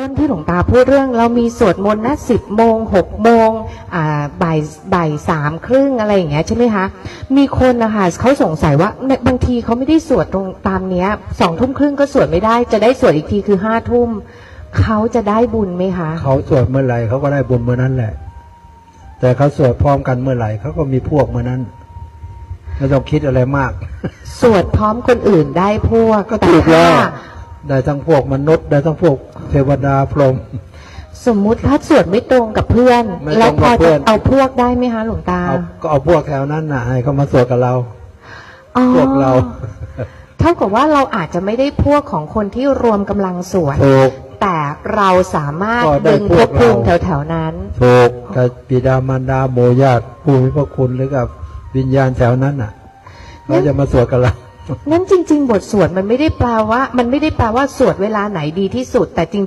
ต้นที่หลวงตาพูดเรื่องเรามีสวดมนต์นะสิบโมงหกโมงอ่าบ่ายบ่ายสามครึ่งอะไรอย่างเงี้ยใช่ไหมคะ มีคนนะคะเขาสงสัยว่าในบางทีเขาไม่ได้สวดตรงตามเนี้ยสองทุ่มครึ่งก็สวดไม่ได้ จะได้สวดอีกทีคือห้าทุ่มเขาจะได้บุญไหมคะ เขาสวดเมื่อไหร่เขาก็ได้บุญเมื่อนั้นแหละ แต่เขาสวดพร้อมกันเมื่อไหร่เขาก็มีพวกเมื่อนั้นไม่ต้องคิดอะไรมาก สวดพร้อมคนอื่นได้พวกก็ถูกแล้วต่ถ้า ได้ทั้งพวกมนุษย์ ได้ทั้งพวกเทวดาพรหมสมมุติถ้าสวดไม่ตรงกับเพื่อนไม่ตรงแล้วพอกับเพื่จะอนเอาพวกได้ไหมคะหลวงตาเอาก็เอาพวกแถวนั้นน่ะให้เขามาสวดกับเราอ๋อพวกเรา เท่ากับว่าเราอาจจะไม่ได้พวกของคนที่รวมกำลังสวดถูกแต่เราสามารถก็ได้ดึงพภวพกภูมิเราแถวๆนั้นถูกกับบิดามารดาโมญาติผู้มีพระคุณหรือกับวิญญาณแถวนั้นน่ะเขาจะมาสวดกับเรา งั้นจริง ๆ บทสวดมันไม่ได้แปลว่า มันไม่ได้แปลว่าสวดเวลาไหนดีที่สุด แต่จริง